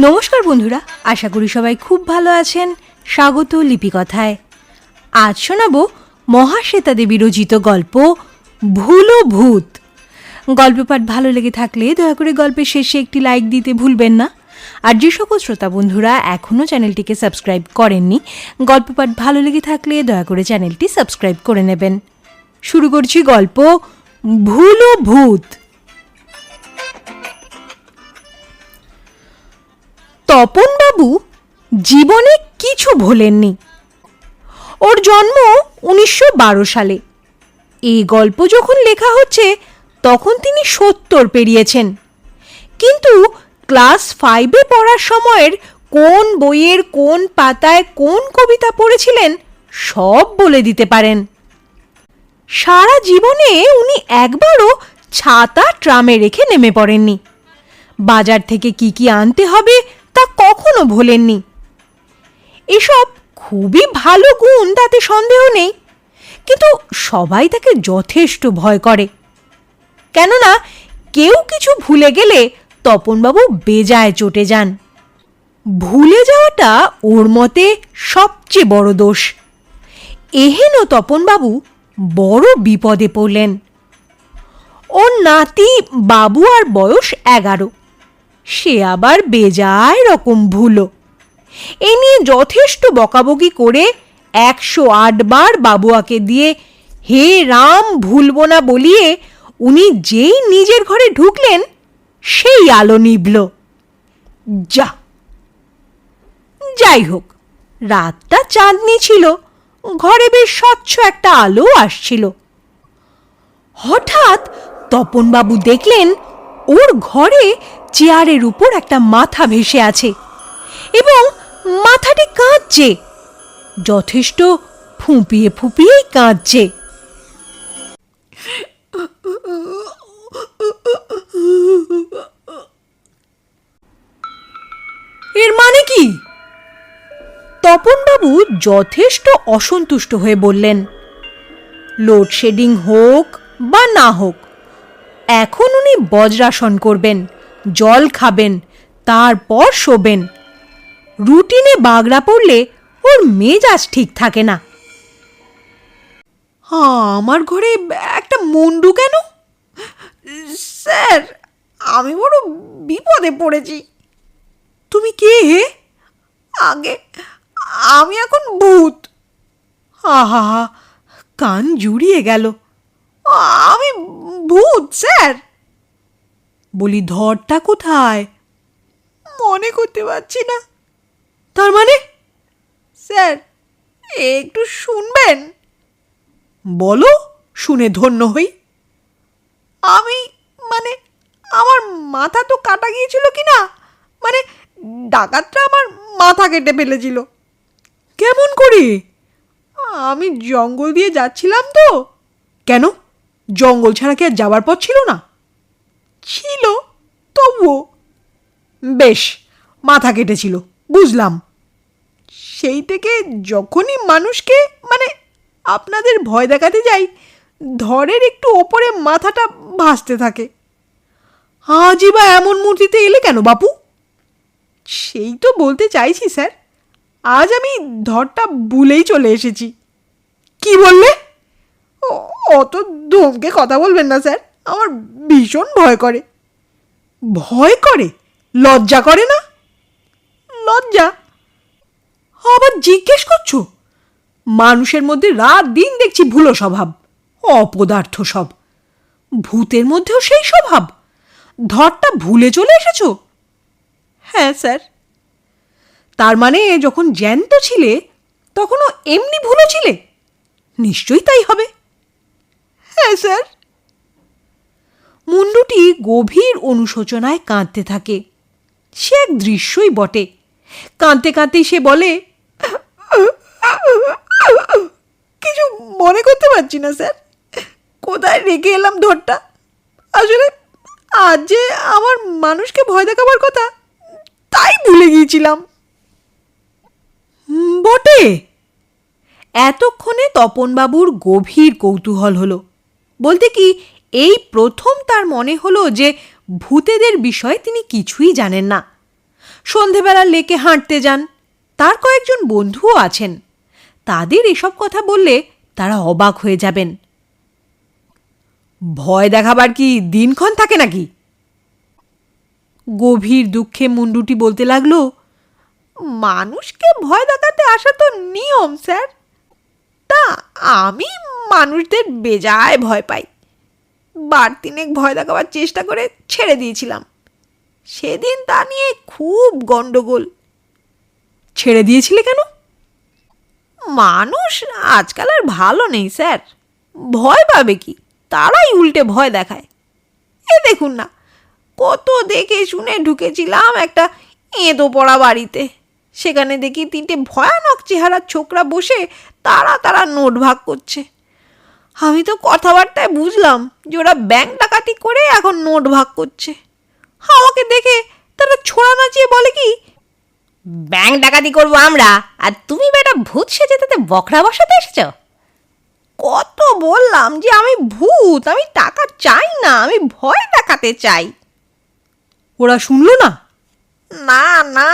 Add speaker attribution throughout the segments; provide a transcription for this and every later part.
Speaker 1: নমস্কার বন্ধুরা, আশা করি সবাই খুব ভালো আছেন। স্বাগত লিপিকথায়। আজ শোনাবো মহাশ্বেতা দেবী রচিত গল্প ভুলো ভূত। গল্প পাঠ ভালো লেগে থাকলে দয়া করে গল্পের শেষে একটি লাইক দিতে ভুলবেন না। আর যে সকল শ্রোতা বন্ধুরা এখনও চ্যানেলটিকে সাবস্ক্রাইব করেননি, গল্প পাঠ ভালো লেগে থাকলে দয়া করে চ্যানেলটি সাবস্ক্রাইব করে নেবেন। শুরু করছি গল্প ভুলো ভূত। তপনবাবু জীবনে কিছু ভোলেননি। ওর জন্ম উনিশশো বারো সালে। এই গল্প যখন লেখা হচ্ছে, তখন তিনি সত্তর পেরিয়েছেন। কিন্তু ক্লাস ফাইভে পড়ার সময়ের কোন বইয়ের কোন পাতায় কোন কবিতা পড়েছিলেন, সব বলে দিতে পারেন। সারা জীবনে উনি একবারও ছাতা ট্রামে রেখে নেমে পড়েননি। বাজার থেকে কি কি আনতে হবে তা কখনো ভোলেননি। এসব খুবই ভালো গুণ, তাতে সন্দেহ নেই। কিন্তু সবাই তাকে যথেষ্ট ভয় করে। কেননা কেউ কিছু ভুলে গেলে তপনবাবু বেজায় চটে যান। ভুলে যাওয়াটা ওর মতে সবচেয়ে বড় দোষ। এহেন তপনবাবু বড় বিপদে পড়লেন। ওর নাতি বাবু আর বয়স এগারো। সে আবার বেজায় রকম ভুলো। এ নিয়ে যথেষ্ট বকাবকি করে একশো আটবার বাবুয়াকে দিয়ে হে রাম ভুলব না বলিয়ে উনি যেই নিজের ঘরে ঢুকলেন, সেই আলো নিভল। যা। যাই হোক, রাতটা চাঁদনি ছিল, ঘরে বেশ স্বচ্ছ একটা আলো আসছিল। হঠাৎ তপনবাবু দেখলেন ওর ঘরে চেয়ারের উপর একটা মাথা ভেসে আছে এবং মাথাটি কাঁদছে। যথেষ্ট ফুঁপিয়ে ফুঁপিয়েই কাঁদছে। এর মানে কি? তপনবাবু যথেষ্ট অসন্তুষ্ট হয়ে বললেন, লোডশেডিং হোক বা না হোক, এখন উনি বজ্রাসন করবেন। জল খাবেন, তারপর শোবেন। রুটিনে বাগড়া পড়লে ওর মেজাজ ঠিক থাকে না। আমার ঘরে একটা মন্ডু কেন? স্যার, আমি বড় বিপদে পড়েছি। তুমি কে হে? আগে, আমি এখন ভূত। আহা কান জুড়িয়ে গেল। আমি ভূত, স্যার। বলি ধরটা কোথায়? মনে করতে পারছি না। তার মানে? স্যার একটু শুনবেন। বলো শুনে ধন্য হই। আমি মানে আমার মাথা তো কাটা গিয়েছিল কি না? মানে ডাকাতটা আমার মাথা কেটে ফেলেছিল। কেমন করে? আমি জঙ্গল দিয়ে যাচ্ছিলাম তো। কেন? জঙ্গল ছাড়া কি আর যাবার পথ ছিল না? ছিল? তবুও বেশ, মাথা কেটেছিল, বুঝলাম। সেই থেকে যখনই মানুষকে মানে আপনাদের ভয় দেখাতে যাই ধরের একটু ওপরে মাথাটা ভাসতে থাকে। আজই বা এমন মূর্তিতে এলে কেন বাপু? সেই তো বলতে চাইছি, স্যার। আজ আমি ধরটা ভুলেই চলে এসেছি। কি বললে? অত ধমকে কথা বলবেন না, স্যার। আমার ভীষণ ভয় করে। ভয় করে? লজ্জা করে না? লজ্জা? আবার জিজ্ঞেস করছ? মানুষের মধ্যে রাত দিন দেখছি ভুলো স্বভাব, অপদার্থ সব। ভূতের মধ্যেও সেই স্বভাব। ধরটা ভুলে চলে এসেছ? হ্যাঁ স্যার। তার মানে যখন জ্যান্ত ছিলে, তখনও এমনি ভুলো ছিলে? নিশ্চয়ই তাই হবে। হ্যাঁ স্যার। মুন্ডুটি গভীর অনুশোচনায় কাঁদতে থাকে। সে এক দৃশ্যই বটে। কাঁদতে কাঁদতেই সে বলে, কিছু মনে করতে পারছি না, স্যার। কোথায় রেখে এলাম ধরটা? আসলে আজ যে আমার মানুষকে ভয় দেখাবার কথা, তাই ভুলে গিয়েছিলাম। বটে। এতক্ষণে তপনবাবুর গভীর কৌতূহল হলো। বলতে কি এই প্রথম তার মনে হলো যে ভূতেদের বিষয়ে তিনি কিছুই জানেন না। সন্ধেবেলা লেকে হাঁটতে যান, তার কয়েকজন বন্ধুও আছেন। তাদের এসব কথা বললে তারা অবাক হয়ে যাবেন। ভয় দেখাবার কি দিনক্ষণ থাকে নাকি? গভীর দুঃখে মুন্ডুটি বলতে লাগল, মানুষকে ভয় দেখাতে আসা তো নিয়ম, স্যার। তা আমি মানুষদের বেজায় ভয় পাই। বার তিনেক ভয় দেখাবার চেষ্টা করে ছেড়ে দিয়েছিলাম। সেদিন তা নিয়ে খুব গন্ডগোল। ছেড়ে দিয়েছিলে কেন? মানুষ আজকাল আর ভালো নেই, স্যার। ভয় পাবে কি? তারাই উল্টে ভয় দেখায়। এ দেখুন না, কত দেখে শুনে ঢুকেছিলাম একটা এঁদো পড়া বাড়িতে। সেখানে দেখি তিনটে ভয়ানক চেহারার ছোকরা বসে তারা তারা নোট ভাগ করছে। আমি তো কথাবার্তায় বুঝলাম যে ওরা ব্যাংক ডাকাতি করে এখন নোট ভাগ করছে। আমাকে দেখে তারা ছোড়া নাচিয়ে বলে কি
Speaker 2: ব্যাংক ডাকাতি করব আমরা আর তুমি বেটা ভূত সেজে তাতে বকরা বসাতে এসেছ?
Speaker 1: কত বললাম যে আমি ভূত আমি টাকা চাই না আমি ভয় দেখাতে চাই। ওরা শুনলো না? না না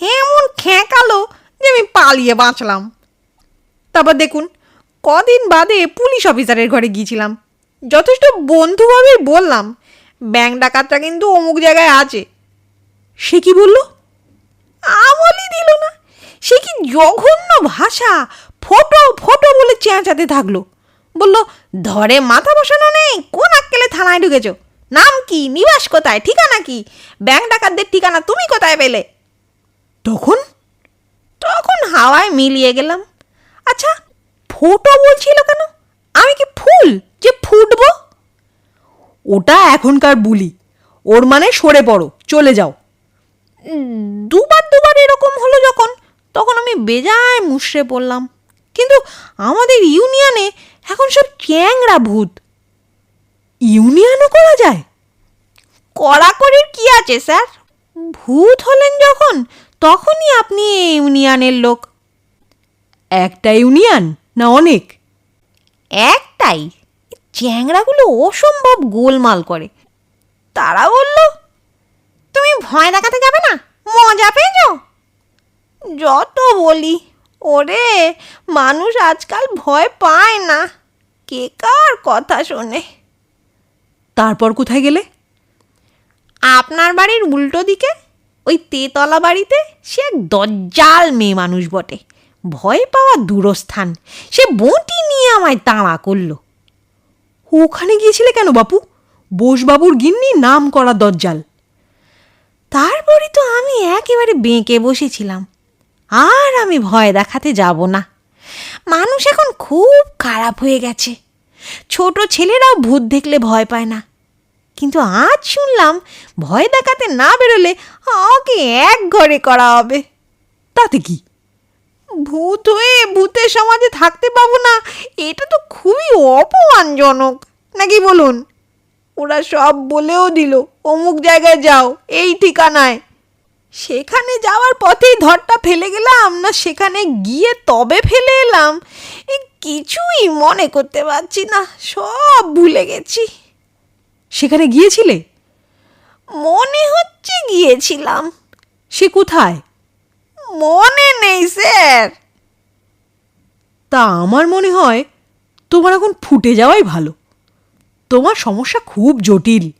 Speaker 1: এমন খেঁকালো যে আমি পালিয়ে বাঁচলাম। তারপর দেখুন কদিন বাদে পুলিশ অফিসারের ঘরে গিয়েছিলাম। যথেষ্ট বন্ধুভাবে বললাম, ব্যাংক ডাকাতটা কিন্তু অমুক জায়গায় আছে। সে কি বলল? আমলই দিল না। সে কি জঘন্য ভাষা। ফটো ফটো বলে চেঁচাতে থাকল। বলল, ধরে মাথা বসানো নেই, কোন আক্কেলে থানায় ঢুকেছ? নাম কি? নিবাস কোথায়? ঠিকানা কি? ব্যাংক ডাকাতদের ঠিকানা তুমি কোথায় পেলে? তখন? তখন হাওয়ায় মিলিয়ে গেলাম। আচ্ছা ফটো বলছিল কেন? আমি কি ফুল যে ফুটব? ওটা এখনকার বুলি। ওর মানে সরে পড়ো, চলে যাও। দুবার দুবার এরকম হলো যখন, তখন আমি বেজায় মুষড়ে পড়লাম। কিন্তু আমাদের ইউনিয়নে এখন সব চ্যাংরা ভূত। ইউনিয়নও করা যায়? কড়াকড়ির কি আছে, স্যার? ভূত হলেন যখন, তখনই আপনি ইউনিয়নের লোক। একটা ইউনিয়ন? না অনেক? একটাই। চ্যাংড়াগুলো অসম্ভব গোলমাল করে। তারা বলল তুমি ভয় দেখাতে যাবে না? মজা পেয়েছ? যত বলি ওরে মানুষ আজকাল ভয় পায় না। কে কার কথা শোনে? তারপর কোথায় গেলে? আপনার বাড়ির উল্টো দিকে ওই তেতলা বাড়িতে সে এক দজ্জাল মেয়ে মানুষ বটে। ভয় পাওয়া দূরস্থান। সে বঁটি নিয়ে আমায় তাড়া করল। ওখানে গিয়েছিলে কেন বাপু? বোসবাবুর গিন্নি নাম করা দজ্জাল। তারপরে তো আমি একেবারে বেঁকে বসেছিলাম। আর আমি ভয় দেখাতে যাব না। মানুষ এখন খুব খারাপ হয়ে গেছে। ছোট ছেলেরাও ভূত দেখলে ভয় পায় না। কিন্তু আজ শুনলাম, ভয় দেখাতে না বেরোলে আমাকে এক ঘরে করা হবে। তাতে কি? ভূত হয়ে ভূতের সমাজে থাকতে পাবো না এটা তো খুবই অপমানজনক। নাকি বলুন? ওরা সব বলেও দিল অমুক জায়গায় যাও এই ঠিকানায়। সেখানে যাওয়ার পথেই ধরটা ফেলে গেলাম না সেখানে গিয়ে তবে ফেলে এলাম? এ কিছুই মনে করতে পারছি না সব ভুলে গেছি। সেখানে গিয়েছিলে? মনে হচ্ছে গিয়েছিলাম। সে কোথায়? মনে নেই স্যার। তা আমার মনে হয় তোমার এখন ফুটে যাওয়াই ভালো। তোমার সমস্যা খুব জটিল।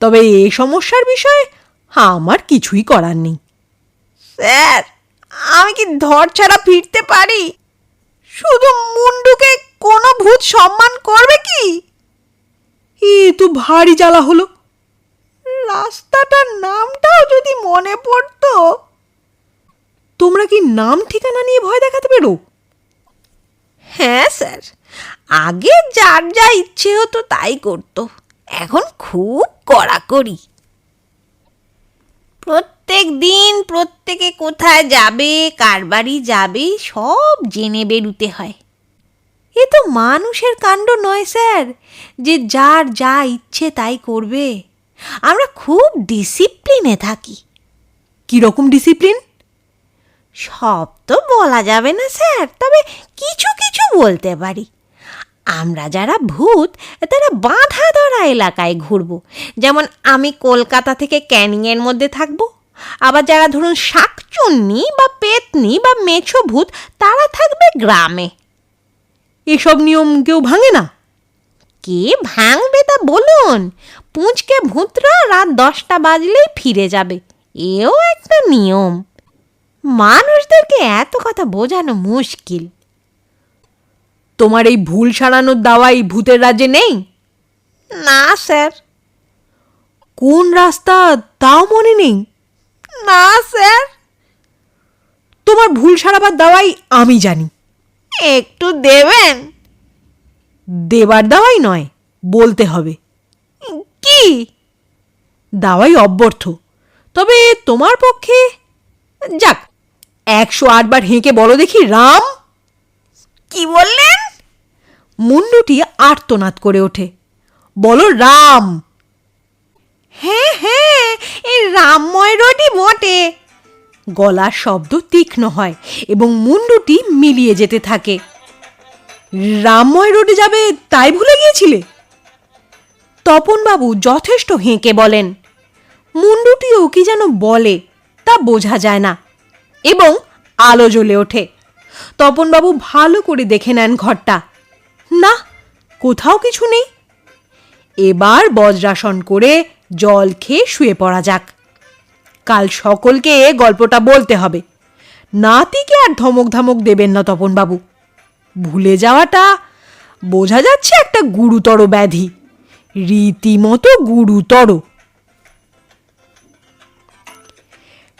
Speaker 1: তবে এ সমস্যার বিষয়ে আমার কিছুই করার নেই। স্যার আমি কি ধর ছাড়া ফিরতে পারি? শুধু মুন্ডুকে কোনো ভূত সম্মান করবে কি? এ তো ভারী জ্বালা হলো। রাস্তাটার নামটাও যদি মনে পড়তো তোমরা কি নাম ঠিকানা নিয়ে ভয় দেখাতে পেরো? হ্যাঁ স্যার। আগে যার যা ইচ্ছে হতো তাই করতো। এখন খুব কড়াকড়ি। প্রত্যেক দিন প্রত্যেকে কোথায় যাবে কার বাড়ি যাবে সব জেনে বেরুতে হয়। এ তো মানুষের কাণ্ড নয় স্যার যে যার যা ইচ্ছে তাই করবে। আমরা খুব ডিসিপ্লিনে থাকি। কীরকম ডিসিপ্লিন? সব তো বলা যাবে না, স্যার। তবে কিছু কিছু বলতে পারি। আমরা যারা ভূত, তারা বাঁধা ধরা এলাকায় ঘুরবো। যেমন আমি কলকাতা থেকে ক্যানিংয়ের মধ্যে থাকব।
Speaker 2: আবার যারা ধরুন শাকচুন্নি বা পেতনি বা মেছো ভূত, তারা থাকবে গ্রামে।
Speaker 1: এসব নিয়ম কেউ ভাঙে না।
Speaker 2: কে ভাঙবে তা বলুন? পুঁচকে ভূতরা রাত দশটা বাজলেই ফিরে যাবে। এও একটা নিয়ম। মানুষদেরকে এত কথা বোঝানো মুশকিল।
Speaker 1: তোমার এই ভুল সারানোর দাওয়াই ভূতের রাজ্যে নেই?
Speaker 2: না স্যার।
Speaker 1: কোন রাস্তা তাও মনে নেই?
Speaker 2: না স্যার।
Speaker 1: তোমার ভুল সারাবার দাওয়াই আমি জানি।
Speaker 2: একটু দেবেন?
Speaker 1: দেবার দাওয়াই নয় বলতে হবে।
Speaker 2: কি?
Speaker 1: দাওয়াই অব্যর্থ। তবে তোমার পক্ষে যাক একশো আটবার হেঁকে বলো দেখি রাম?
Speaker 2: কি বললেন?
Speaker 1: মুন্ডুটি আর্তনাদ করে ওঠে। বলো রাম?
Speaker 2: হ্যাঁ হ্যাঁ এই রামময় রোডই বটে।
Speaker 1: গলার শব্দ তীক্ষ্ণ হয় এবং মুন্ডুটি মিলিয়ে যেতে থাকে। রামময় রোডে যাবে তাই ভুলে গিয়েছিলে? তপনবাবু যথেষ্ট হেঁকে বলেন। মুন্ডুটিও কি যেন বলে তা বোঝা যায় না। এবং আলো জ্বলে ওঠে। তপনবাবু ভালো করে দেখে নেন ঘরটা। না, কোথাও কিছু নেই। এবার বজ্রাসন করে জল খেয়ে শুয়ে পড়া যাক। কাল সকলকে গল্পটা বলতে হবে। নাতিকে আর ধমক ধমক দেবেন না তপনবাবু। ভুলে যাওয়াটা বোঝা যাচ্ছে একটা গুরুতর ব্যাধি। রীতিমতো গুরুতর।